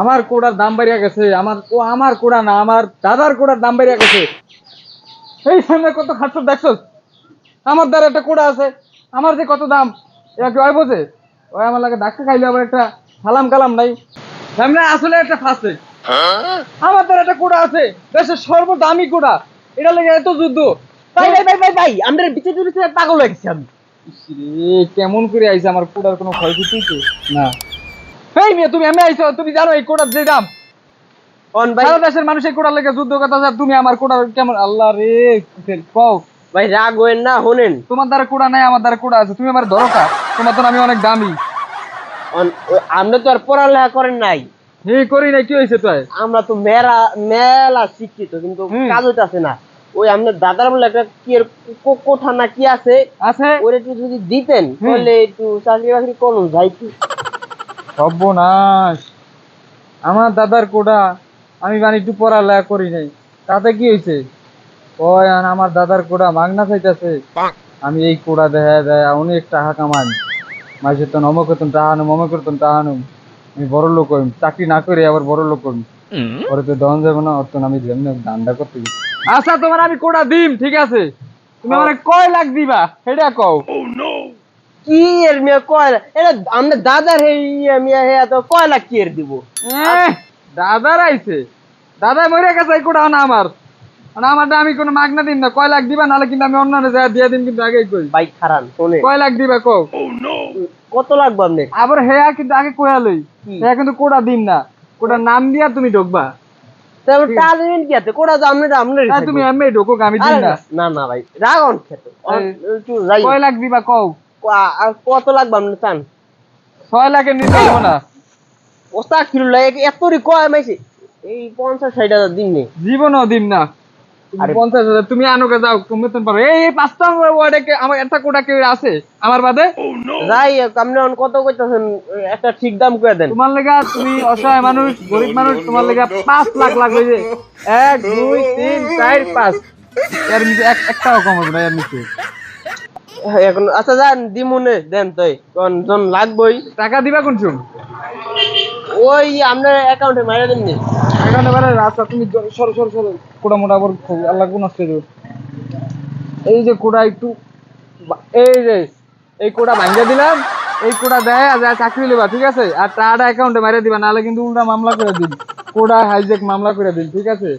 আমার কোড়ার দাম বাড়িয়া গেছে আমার ও আমার কোড়া না আমার দাদার কোড়ার দাম বাড়িয়া গেছে। এই সামনে কত খাচ্ছ দেখছ? আমার দ্বারা একটা কোড়া আছে আমার যে কত দাম এটা কি ওই বোঝে? ওই আমার লাগে ডাক্তার খাইলে আবার একটা সালাম কালাম নাই। সামনে আসলে একটা ফাঁসে। আমার দ্বারা একটা কোড়া আছে দেশের সর্বদামি কোড়া। এটা লাগে এত যুদ্ধ। ভাই ভাই ভাই ভাই ভাই আমরা বিচে বিচে পাগল হয়ে গেছি আমি। কেমন করে আইছে আমার কোড়ার কোনো ক্ষয়ক্ষতি? না। এই মেয়ে তুমি আমি আইছো তুমি জানো এই কোড়ার যে দাম। অন ভাই। সারা দেশের মানুষ এই কোড়ার লেগে যুদ্ধ কথা আছে, তুমি আমার কোড়ার কেমন আল্লাহ রে কও ভাই রাগ হইন না হোনেন তোমার দ্বারা কোড়া নাই আমার দ্বারা কোড়া আছে। তুমি আমার দরকার তোমার তো আমি অনেক দামি। আমরা তো আর পড়ালেখা করেন নাই। করি নাই কি হয়েছে তাই? আমরা তো মেলা মেলা শিক্ষিত কিন্তু কাজ হইতাছে না। ওই আপনার দাদার বলে একটা কি এর কোঠা না কি আছে? আছে। ওর একটু যদি দিতেন তাহলে একটু চাকরি বাকরি করুন যাই সর্বনাশ। আমার দাদার কোড়া আমি মানে একটু পড়ালেখা করি নাই। তাতে কি হয়েছে কয় আর আমার দাদার কোড়া মাগনা চাইতেছে। আমি এই কোড়া দেখা দেয় অনেক টাকা কামান মাঝে তো নম করতাম টাহানুম মম করতাম টাহানুম আমি বড় লোক হইম চাকরি না করে আবার বড় লোক হইম। পরে তো দন যাব না অত আমি যেমনি দান্ডা করতে গেছি। আচ্ছা তোমার আমি কোড়া দিম ঠিক আছে? তুমি আমার কয় লাখ দিবা সেটা কও। কি এর মেয়ে কয় এটা আমরা দাদার হে ইয়ে মেয়ে হে তো কয় লাখ কি এর দিব? দাদার আইছে। দাদা মরে গেছে এই কোটা না আমার। মানে আমারটা আমি কোনো মাগনা দিন না কয় লাখ দিবা নাহলে কিন্তু আমি অন্য জায়গায় দিয়ে দিন কিন্তু আগেই কই। বাইক খারান শোনে। কয় লাখ দিবা কও। কত লাগবে আপনি আবার হেয়া কিন্তু আগে কয়া লই। হেয়া কিন্তু কোটা দিন না। কোটা নাম দিয়া তুমি ঢুকবা। তাহলে টাকা দিবেন কি আছে? কোটা তো আপনার হ্যাঁ, তুমি এমনি ঢুকো আমি দিন না। না না ভাই রাগন খেতে। এই, একটু যাই। কয় লাখ দিবা কও। কত লাগবে আপনি চান? ছয় লাখের নিতে হব না। ওস্তাদ কয় মাইছে? এই পঞ্চাশ ষাট হাজার দিন নেই জীবনও দিন না। পঞ্চাশ হাজার তুমি আনোকে যাও তুমি পারো। এই পাঁচটা ওয়ার্ডে আমার একটা কোটা কেউ আছে? আমার বাদে? যাই আপনি এখন কত কইতাছেন? একটা ঠিক দাম করে দেন। তোমার লেগা তুমি অসহায় মানুষ গরিব মানুষ তোমার লেগা পাঁচ লাখ লাগবে যে। এক দুই তিন চার পাঁচ। এর নিচে একটাও কম হবে না এর নিচে। এখন আচ্ছা যান দিমুনে দেন তাই। কোন জন লাগবই। টাকা দিবা কোন চুম ওই আপনার অ্যাকাউন্টে মারা দেন নি। এবারে রাস্তা তুমি সরো সরো সরো। কোটা মোটা আবার আল্লাহ কোন দেবে। এই যে কোটা একটু এই যে এই কোটা ভাঙ্গা দিলাম। এই কোটা দেয় আর যা চাকরি লেবা ঠিক আছে? আর টাকাটা অ্যাকাউন্টে মারিয়ে দিবা নাহলে কিন্তু উল্টা মামলা করে দিন কোটা হাইজেক মামলা করে দিন ঠিক আছে?